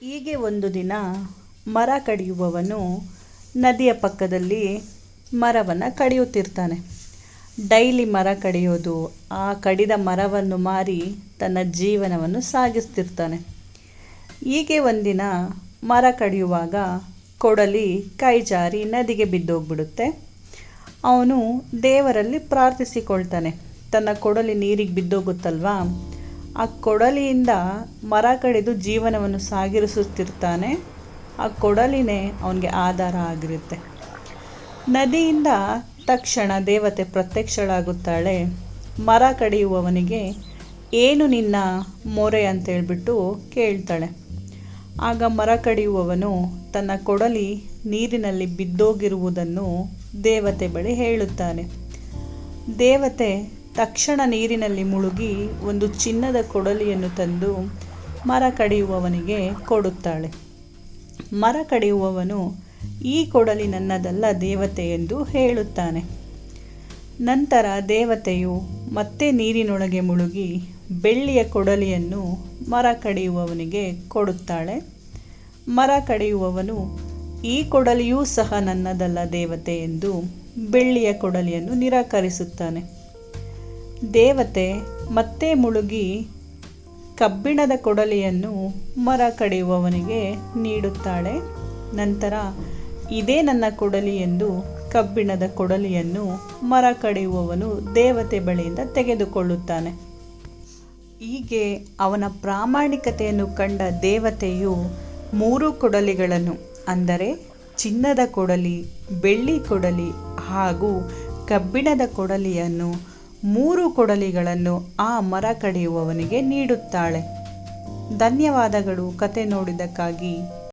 ಹೀಗೆ ಒಂದು ದಿನ ಮರ ಕಡಿಯುವವನು ನದಿಯ ಪಕ್ಕದಲ್ಲಿ ಮರವನ್ನು ಕಡಿಯುತ್ತಿರ್ತಾನೆ. ಡೈಲಿ ಮರ ಕಡಿಯೋದು, ಆ ಕಡಿದ ಮರವನ್ನು ಮಾರಿ ತನ್ನ ಜೀವನವನ್ನು ಸಾಗಿಸ್ತಿರ್ತಾನೆ. ಹೀಗೆ ಒಂದಿನ ಮರ ಕಡಿಯುವಾಗ ಕೊಡಲಿ ಕೈ ಜಾರಿ ನದಿಗೆ ಬಿದ್ದೋಗ್ಬಿಡುತ್ತೆ. ಅವನು ದೇವರಲ್ಲಿ ಪ್ರಾರ್ಥಿಸಿಕೊಳ್ತಾನೆ. ತನ್ನ ಕೊಡಲಿ ನೀರಿಗೆ ಬಿದ್ದೋಗುತ್ತಲ್ವಾ? ಆ ಕೊಡಲಿಯಿಂದ ಮರ ಕಡಿದು ಜೀವನವನ್ನು ಸಾಗಿರಿಸುತ್ತಿರ್ತಾನೆ. ಆ ಕೊಡಲಿನೇ ಅವನಿಗೆ ಆಧಾರ ಆಗಿರುತ್ತೆ. ನದಿಯಿಂದ ತಕ್ಷಣ ದೇವತೆ ಪ್ರತ್ಯಕ್ಷಳಾಗುತ್ತಾಳೆ. ಮರ ಕಡಿಯುವವನಿಗೆ, ಏನು ನಿನ್ನ ಮೊರೆ? ಅಂತೇಳ್ಬಿಟ್ಟು ಕೇಳ್ತಾಳೆ. ಆಗ ಮರ ಕಡಿಯುವವನು ತನ್ನ ಕೊಡಲಿ ನೀರಿನಲ್ಲಿ ಬಿದ್ದೋಗಿರುವುದನ್ನು ದೇವತೆ ಬಳಿ ಹೇಳುತ್ತಾನೆ. ದೇವತೆ ತಕ್ಷಣ ನೀರಿನಲ್ಲಿ ಮುಳುಗಿ ಒಂದು ಚಿನ್ನದ ಕೊಡಲಿಯನ್ನು ತಂದು ಮರ ಕಡಿಯುವವನಿಗೆ ಕೊಡುತ್ತಾಳೆ. ಮರ ಕಡಿಯುವವನು ಈ ಕೊಡಲಿ ನನ್ನದಲ್ಲ ದೇವತೆ ಎಂದು ಹೇಳುತ್ತಾನೆ. ನಂತರ ದೇವತೆಯು ಮತ್ತೆ ನೀರಿನೊಳಗೆ ಮುಳುಗಿ ಬೆಳ್ಳಿಯ ಕೊಡಲಿಯನ್ನು ಮರ ಕಡಿಯುವವನಿಗೆ ಕೊಡುತ್ತಾಳೆ. ಮರ ಕಡಿಯುವವನು ಈ ಕೊಡಲಿಯೂ ಸಹ ನನ್ನದಲ್ಲ ದೇವತೆ ಎಂದು ಬೆಳ್ಳಿಯ ಕೊಡಲಿಯನ್ನು ನಿರಾಕರಿಸುತ್ತಾನೆ. ದೇವತೆ ಮತ್ತೆ ಮುಳುಗಿ ಕಬ್ಬಿಣದ ಕೊಡಲಿಯನ್ನು ಮರ ಕಡಿಯುವವನಿಗೆ ನೀಡುತ್ತಾಳೆ. ನಂತರ, ಇದೇ ನನ್ನ ಕೊಡಲಿ ಎಂದು ಕಬ್ಬಿಣದ ಕೊಡಲಿಯನ್ನು ಮರ ಕಡಿಯುವವನು ದೇವತೆ ಬಳಿಯಿಂದ ತೆಗೆದುಕೊಳ್ಳುತ್ತಾನೆ. ಹೀಗೆ ಅವನ ಪ್ರಾಮಾಣಿಕತೆಯನ್ನು ಕಂಡ ದೇವತೆಯು ಮೂರು ಕೊಡಲಿಗಳನ್ನು, ಅಂದರೆ ಚಿನ್ನದ ಕೊಡಲಿ, ಬೆಳ್ಳಿ ಕೊಡಲಿ ಹಾಗೂ ಕಬ್ಬಿಣದ ಕೊಡಲಿಯನ್ನು ಮೂರು ಕೊಡಲಿಗಳನ್ನು ಆ ಮರ ಕಡಿಯುವವನಿಗೆ ನೀಡುತ್ತಾಳೆ. ಧನ್ಯವಾದಗಳು ಕತೆ ನೋಡಿದ್ದಕ್ಕಾಗಿ.